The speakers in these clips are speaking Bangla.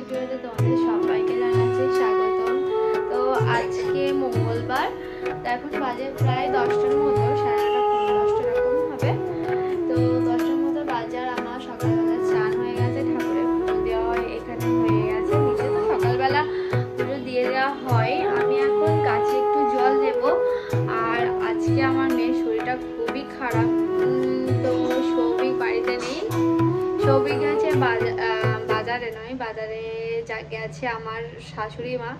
ভিডিওতে তোমাদের সবাইকে জানাচ্ছি স্বাগতম। তো আজকে মঙ্গলবার, তো এখন বাজে প্রায় দশটার মতো সাড়ে নটা পনেরো দশটা হবে। তো দশটার মতো বাজার আমার সকালবেলা স্নান হয়ে গেছে, ঠাকুরের পুজো দেওয়া হয় এখানে হয়ে গেছে। নিচে তো সকালবেলা পুজো দিয়ে দেওয়া হয়। আমি এখন গাছে একটু জল দেব। আর আজকে আমার মেয়ের শরীরটা খুবই খারাপ। গেছে আমার শাশুড়ি মা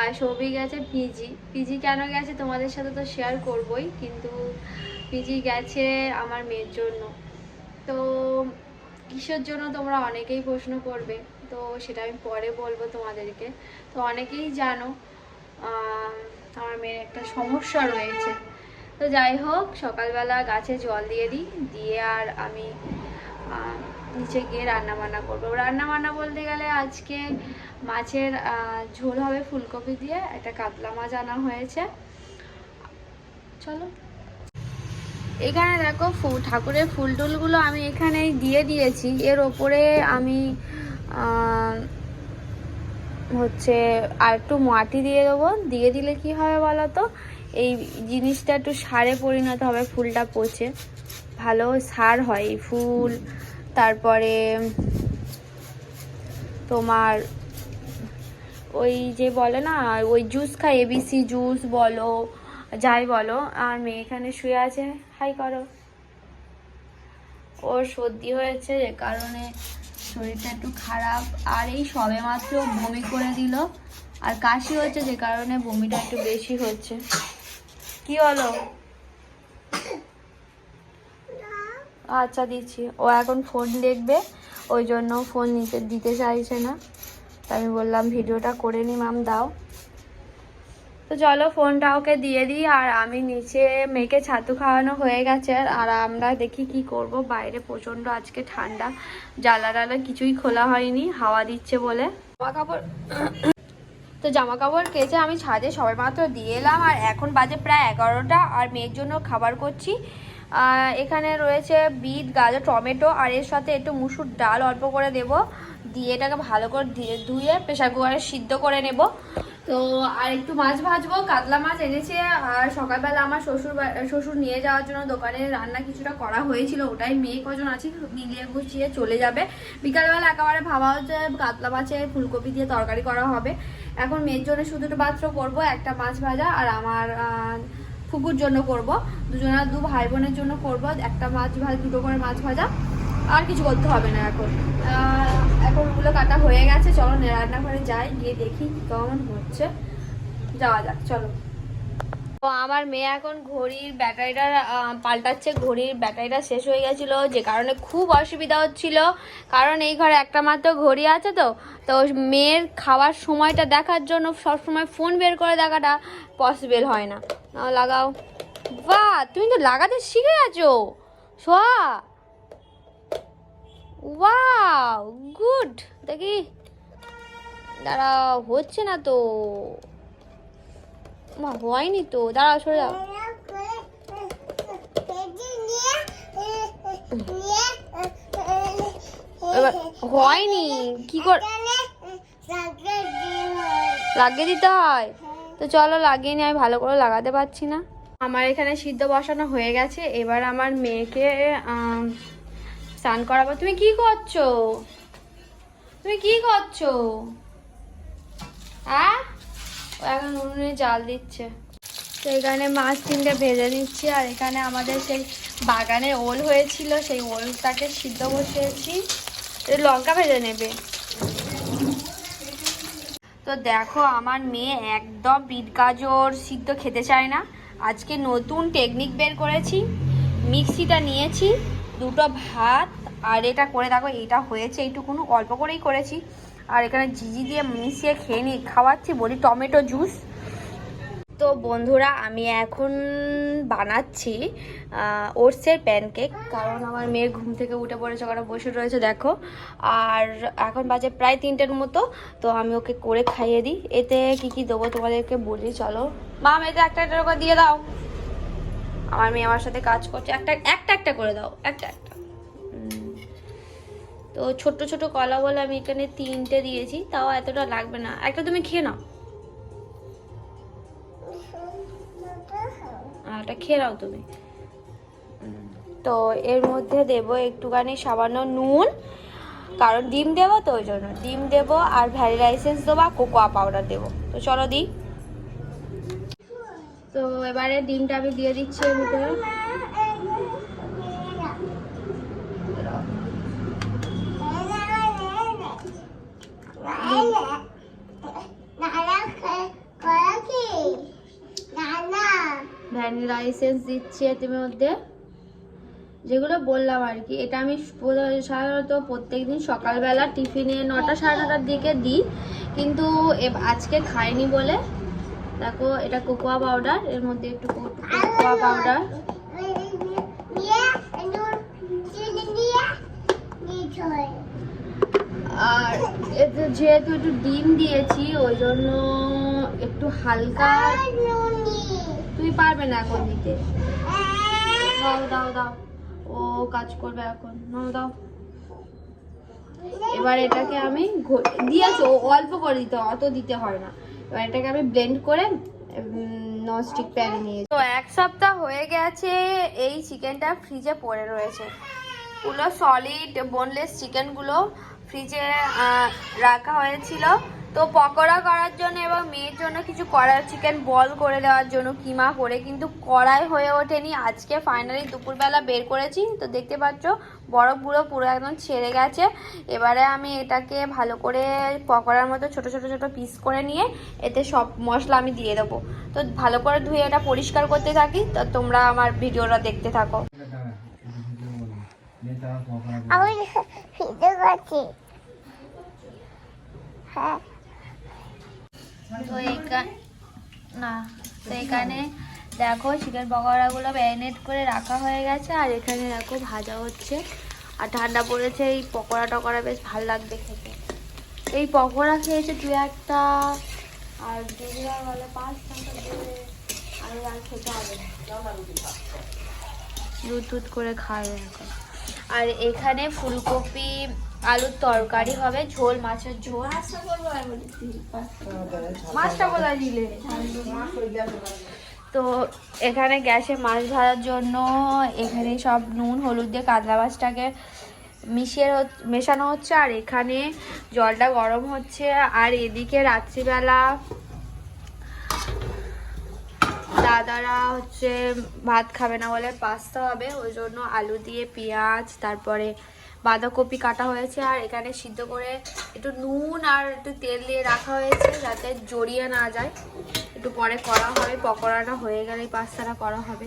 আর সৌভিক গেছে পিজি। পিজি কেন গেছে তোমাদের সাথে তো শেয়ার করবই, কিন্তু পিজি গেছে আমার মেয়ের জন্য। তো কিসের জন্য তোমরা অনেকেই প্রশ্ন করবে, তো সেটা আমি পরে বলব তোমাদেরকে। তো অনেকেই জানো আমার মেয়ের একটা সমস্যা রয়েছে। তো যাই হোক, সকালবেলা গাছে জল দিয়ে দিই, দিয়ে আর আমি নিচে গিয়ে রান্না বান্না করব। রান্না বান্না বলতে গেলে আজকে মাছের ঝোল হবে ফুলকপি দিয়ে, একটা কাতলা মাছ আনা হয়েছে। চলো। এখানে দেখো ফুল, ঠাকুরের ফুল টুলগুলো আমি এখানে দিয়ে দিয়েছি। এর ওপরে আমি হচ্ছে আর একটু মাটি দিয়ে দেবো। দিয়ে দিলে কি হবে বলো তো? এই জিনিসটা একটু সারে পরিণত হবে, ফুলটা পচে। ভালো সার হয় এই ফুল। তারপরে তোমার ওই যে বলে না, ওই জুস খাই এবিসি জুস বলো, যাই বলো, আর মেয়ে এখানে শুয়ে আছে, হাই করো। ওর সর্দি হয়েছে যে কারণে শরীরটা একটু খারাপ, আর এই সবে মাত্র বমি করে দিল। আর কাশি হচ্ছে যে কারণে বমিটা একটু বেশি হচ্ছে। কি হলো আচ্ছা দিচ্ছি। ও এখন ফোন দেখবে, ওই জন্য ফোন নিতে, দিতে চাইছে না। তো আমি বললাম, ভিডিওটা করে নি ম্যাম দাও। তো চলো ফোনটা ওকে দিয়ে দিই, আর আমি নিচে মেয়েকে ছাতু খাওয়ানো হয়ে গেছে, আর আমরা দেখি কি করব। বাইরে প্রচণ্ড আজকে ঠান্ডা, জ্বালা টালা কিছুই খোলা হয়নি, হাওয়া দিচ্ছে বলে। জামা কাপড় তো জামা কাপড় কেচে আমি ছাদে সবাই মাত্র দিয়ে এলাম, আর এখন বাজে প্রায় এগারোটা, আর মেয়ের জন্য খাবার করছি। এখানে রয়েছে বিট, গাজর, টমেটো, আর এর সাথে একটু মুসুর ডাল অল্প করে দেব। দিয়ে এটাকে ভালো করে ধুয়ে প্রেশার কুকারে সিদ্ধ করে নেব। তো আর একটু মাছ ভাজবো, কাতলা মাছ এনেছে, আর সকালবেলা আমার শ্বশুর শ্বশুর নিয়ে যাওয়ার জন্য দোকানে রান্না কিছুটা করা হয়েছিল, ওটাই মেয়ে কজন আছে, মিলিয়ে গুছিয়ে চলে যাবে। বিকালবেলা একেবারে ভাবা হচ্ছে কাতলা মাছের ফুলকপি দিয়ে তরকারি করা হবে। এখন মেয়ের জন্য শুধু মাত্র করব, একটা মাছ ভাজা আর আমার ফুকুর জন্য করব, দুজনের দু ভাই বোনের জন্য করব, একটা মাছ ভাজা, দুটো করে মাছ ভাজা, আর কিছু করতে হবে না এখন। এখন ওগুলো কাটা হয়ে গেছে, চলো রান্নাঘরে যাই, গিয়ে দেখি কেমন হচ্ছে। যাওয়া যাক, চলো। তো আমার মেয়ে এখন ঘড়ির ব্যাটারিটা পাল্টাচ্ছে, ঘড়ির ব্যাটারিটা শেষ হয়ে গেছিল, যে কারণে খুব অসুবিধা হচ্ছিল। কারণ এই ঘরে একটা মাত্র ঘড়ি আছে তো তো মেয়ের খাওয়ার সময়টা দেখার জন্য সবসময় ফোন বের করে দেখাটা পসিবল হয় না। নাও লাগাও। বাহ তুমি তো লাগাতে শিখে গেছো। সোয়া ওয়াও গুড। দেখি। দাঁড়া হচ্ছে না তো। মা হয়নি তো। দাঁড়াও সরে যাও। এবার হয়নি। কি কর লাগিয়ে দিতে হয়। তো চলো লাগিয়ে নিয়ে আমি ভালো করে লাগাতে পারছি না। আমার এখানে সিদ্ধ বসানো হয়ে গেছে, এবার আমার মেয়েকে স্নান করাবো। তুমি কি করছ? তুমি কি করছ? হ্যাঁ? এখন উনুনে জাল দিচ্ছে। তো এখানে মাছ তিনটে ভেজে নিচ্ছি, আর এখানে আমাদের সেই বাগানে ওল হয়েছিল, সেই ওলটাকে সিদ্ধ বসিয়েছি। লঙ্কা ভেজে নেবে। তো দেখো, আমার মেয়ে একদম বিট গাজর সিদ্ধ খেতে চায় না। আজকে নতুন টেকনিক বের করেছি, মিক্সিটা নিয়েছি, দুটো ভাত, আর এটা করে দেখো এটা হয়েছে, এইটুকুনো অল্প করেই করেছি। আর এখানে ঝিঝি দিয়ে মিশিয়ে খেয়ে নিয়ে খাওয়াচ্ছি, বলি টমেটো জুস বন্ধুরা, আমি এখন বানাচ্ছি ওটসের প্যানকেক। কারণ আমার মেয়ে ঘুম থেকে উঠে পড়েছে, ওখানে বসে রয়েছে, দেখো। আর এখন বাজে প্রায় তিনটের মতো, তো আমি ওকে করে খাইয়ে দিই। এতে কি কি দেবো তোমাদেরকে বলি, চলো। মাম এতে একটা একটা করে দিয়ে দাও। আমার মেয়ে আমার সাথে কাজ করছে। একটা একটা একটা করে দাও। একটা একটা। তো ছোট্ট ছোট কলা বলে আমি এখানে তিনটে দিয়েছি, তাও এতটা লাগবে না। একটা তুমি খেয়ে নাও। আর একটা খেয়ে নাও তুমি। তো এর মধ্যে দেব একটুখানি সামান্য নুন কারণ ডিম দেবো তো ওই জন্য। ডিম দেবো আর ভ্যানিলা লাইসেন্স দেবো আর কোকোয়া পাউডার দেবো। তো চলো দিই তো এবারে ডিমটা আমি দিয়ে দিচ্ছি এর ভিতরে। ভ্যানিলা এসেন্স দিচ্ছি এর মধ্যে। যেগুলো বললাম আর কি, এটা আমি সাধারণত প্রত্যেক দিন সকালবেলা টিফিনে নটা সাড়ে নটার দিকে দিই। কিন্তু আজকে খাইনি বলে। দেখো, এটা কোকোয়া পাউডার, এর মধ্যে একটু কোকোয়া পাউডার। আর এতে যেহেতু একটু ডিম দিয়েছি, ওই জন্য একটু হালকা তুমি পারবে না এখন দিতে। দাও দাও দাও। ও কাজ করবে এখন। নাও, দাও। এবার এটাকে আমি দিয়েছ অল্প করে দিতে অত দিতে হয় না। এবার এটাকে আমি ব্লেন্ড করে ননস্টিক প্যানে নিয়ে তো এক সপ্তাহ হয়ে গেছে, এই চিকেনটা ফ্রিজে পড়ে রয়েছে। পুরো সলিড বোনলেস চিকেনগুলো ফ্রিজে রাখা হয়েছিল। তো পকোড়া করার জন্য এবং মেয়ের জন্য কিছু কড়াই চিকেন বল করে দেওয়ার জন্য, কিমা করে, কিন্তু কড়াই হয়ে ওঠেনি। আজকে ফাইনালি দুপুরবেলা বের করেছি। তো দেখতে পাচ্ছ বরফগুলো পুরো একদম ছেড়ে গেছে। এবারে আমি এটাকে ভালো করে পকোড়ার মতো ছোট ছোট ছোট পিস করে নিয়ে এতে সব মশলা আমি দিয়ে দেবো। তো ভালো করে ধুয়ে এটা পরিষ্কার করতে থাকি। তো তোমরা আমার ভিডিওটা দেখতে থাকো। আমি হ্যাঁ। তো এইখানে না, তো এখানে দেখো চিকেন পকোড়াগুলো ম্যারিনেট করে রাখা হয়ে গেছে, আর এখানে দেখো ভাজা হচ্ছে, আর ঠান্ডা পড়েছে, এই পকোড়া টকোড়া বেশ ভালো লাগবে খেতে। এই পকোড়া খেয়েছে দু একটা, আর দিদিরা বলে পাঁচ টাকা দেবে আর খেতে হবে। দুধ করে খায় আর এখানে ফুলকপি আলুর তরকারি হবে, ঝোল, মাছের ঝোল। মাছটা কোথায় দিলে? তো এখানে গ্যাসে মাছ ভাজার জন্য এখানে সব নুন, হলুদ দিয়ে কাতলা মাছটাকে মিশিয়ে মেশানো হচ্ছে, আর এখানে জলটা গরম হচ্ছে। আর এদিকে রাত্রিবেলা দাদারা হচ্ছে ভাত খাবে না বলে পাস্তা হবে, ওই জন্য আলু দিয়ে পেঁয়াজ, তারপরে বাঁধাকপি কাটা হয়েছে আর এখানে সিদ্ধ করে একটু নুন আর একটু তেল দিয়ে রাখা হয়েছে যাতে জড়িয়ে না যায়। একটু পরে করা হবে পকোড়াটা হয়ে গেলে পাস্তাটা করা হবে।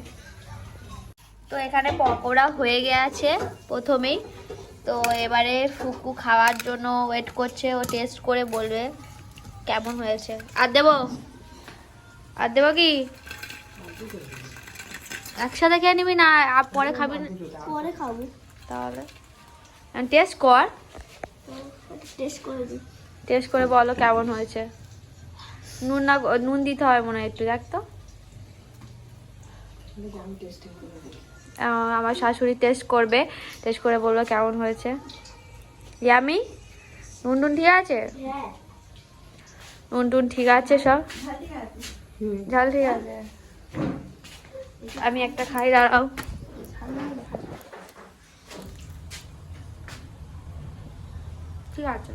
তো এখানে পকোড়া হয়ে গেছে প্রথমেই। তো এবারে ফুকু খাওয়ার জন্য ওয়েট করছে ও টেস্ট করে বলবে কেমন হয়েছে। আর দেবো? আর দেবো কি? একসাথে খেয়ে নিবি না আর পরে খাবি না? পরে খাব। তাহলে টেস্ট কর টেস্ট করে বলো কেমন হয়েছে। নুন না নুন দিতে হয় মনে হয় একটু দেখ তো। আমার শাশুড়ি টেস্ট করবে। টেস্ট করে বলব কেমন হয়েছে। ইয়ামি নুন টুন ঠিক আছে? হ্যাঁ। নুন টুন ঠিক আছে সব? ঝাল ঠিক আছে। আমি একটা খাই দাঁড়াও। ঠিক আছে।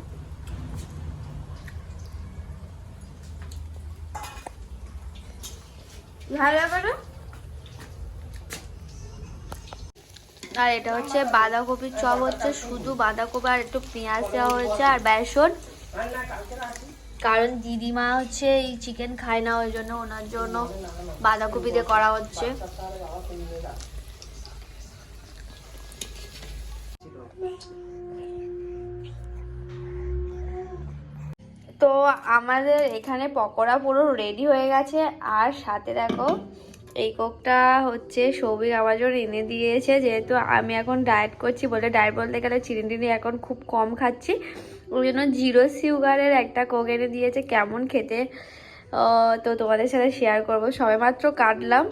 ভালো আর এটা হচ্ছে বাঁধাকপির চপ হচ্ছে, শুধু বাঁধাকপি আর একটু পেঁয়াজ দেওয়া হয়েছে আর বেসন। কারণ দিদিমা হচ্ছে এই চিকেন খায় না, ওই জন্য ওনার জন্য বাঁধাকপি দিয়ে করা হচ্ছে। তো আমাদের এখানে পকোড়া পুরো রেডি হয়ে গেছে। আর সাথে দেখো, এই কোকটা হচ্ছে সৌভিক আমার জন্য এনে দিয়েছে, যেহেতু আমি এখন ডায়েট করছি বলে ডায়েট বলতে গেলে চিনি টিনি এখন খুব কম খাচ্ছি। ওই জন্য জিরো সুগারের একটা কোক এনে দিয়েছে, কেমন খেতে? তো তোমাদের সাথে শেয়ার করব। সবে মাত্র কাটলাম।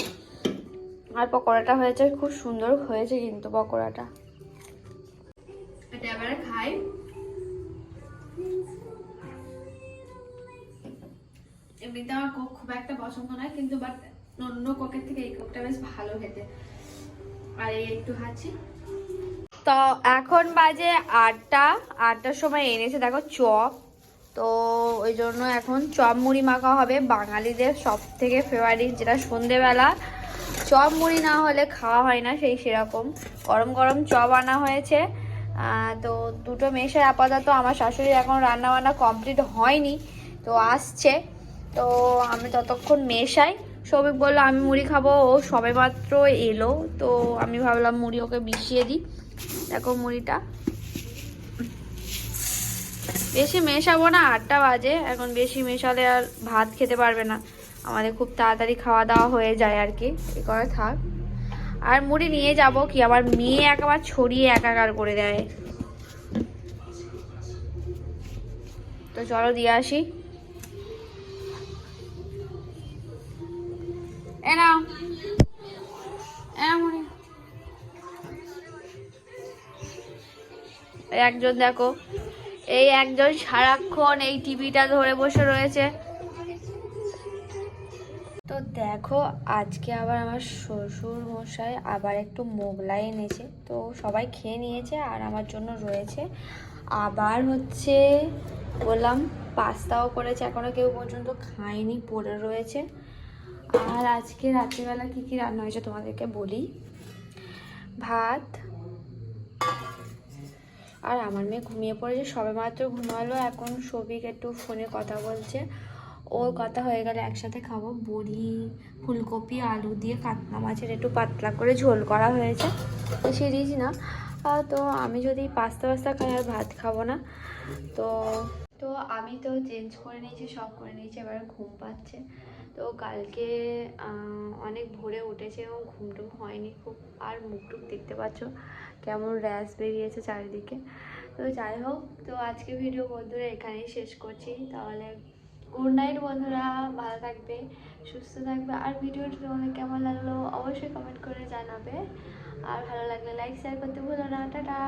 আর পকোড়াটা হয়েছে, খুব সুন্দর হয়েছে কিন্তু পকোড়াটা। এটা এবারে খাই। এমনিতে আমার কোক খুব একটা পছন্দ নয়, কিন্তু বাট অন্য কোকের থেকে এই কোকটা বেশ ভালো খেতে। আর এই একটু খাচ্ছি। তো এখন বাজে আটটা, আটটার সময় এনেছে দেখো চপ। তো ওই জন্য এখন চপ মুড়ি মাখা হবে। বাঙালিদের সব থেকে ফেভারিট যেটা সন্ধেবেলা। চপ মুড়ি না হলে খাওয়া হয় না সেই সেরকম। গরম গরম চপ আনা হয়েছে। তো দুটো মেশে আপাতত আমার শাশুড়ি এখন রান্না বান্না কমপ্লিট হয়নি। তো আসছে। তো আমি ততক্ষণ মেশাই। সৌভিক বলল, আমি মুড়ি খাব। ও সবে মাত্র এলো। তো আমি ভাবলাম, মুড়ি ওকে মিশিয়ে দিই। দেখো মুড়িটা। বেশি মেশাবো না, আটটা বাজে। এখন বেশি মেশালে আর ভাত খেতে পারবে না। আমাদের খুব তাড়াতাড়ি খাওয়া দাওয়া হয়ে যায় আর কি। এ করে থাক। আর মুড়ি নিয়ে যাব কি? আমার মেয়ে একবার ছড়িয়ে একাকার করে দেয়। তো চলো দিয়ে আসি। এ নাও একজন দেখো, এই একজন সারাক্ষণ এই টিভিটা ধরে বসে রয়েছে। তো দেখো, আজকে আবার আমার শ্বশুর মশাই আবার একটু মোগলাই এনেছে। তো সবাই খেয়ে নিয়েছে আর আমার জন্য রয়েছে। আবার হচ্ছে, বললাম, পাস্তাও করেছে, এখনও কেউ পর্যন্ত খায়নি, পড়ে রয়েছে। আর আজকে রাত্রিবেলা কি কি রান্না হয়েছে তোমাদেরকে বলি? ভাত আর আমার মেয়ে ঘুমিয়ে পড়েছে সবে মাত্র ঘুমালো, এখন সবিক একটু ফোনে কথা বলছে। ওর কথা হয়ে গেলে একসাথে খাব বড়ি, ফুলকপি, আলু দিয়ে কাতলা মাছের একটু পাতলা করে ঝোল করা হয়েছে। তো সিরিজ না। তো আমি যদি পাস্তা পাস্তা খাই আর ভাত খাব না, তো তো আমি তো চেঞ্জ করে নিয়েছি, সব করে নিয়েছি, এবার ঘুম পাচ্ছে। তো কালকে অনেক ভোরে উঠেছে এবং ঘুমটুম হয়নি খুব। আর মুখটুক দেখতে পাচ্ছ, কেমন র্যাশ বেরিয়েছে চারিদিকে। তো যাই হোক, তো আজকে ভিডিও বন্ধুরা এখানেই শেষ করছি। তাহলে গুড নাইট বন্ধুরা, ভালো থাকবে, সুস্থ থাকবে। আর ভিডিওটি তোমাদের কেমন লাগল অবশ্যই কমেন্ট করে জানাবে। আর ভালো লাগলে লাইক শেয়ার করতে ভুলো না। টাটা!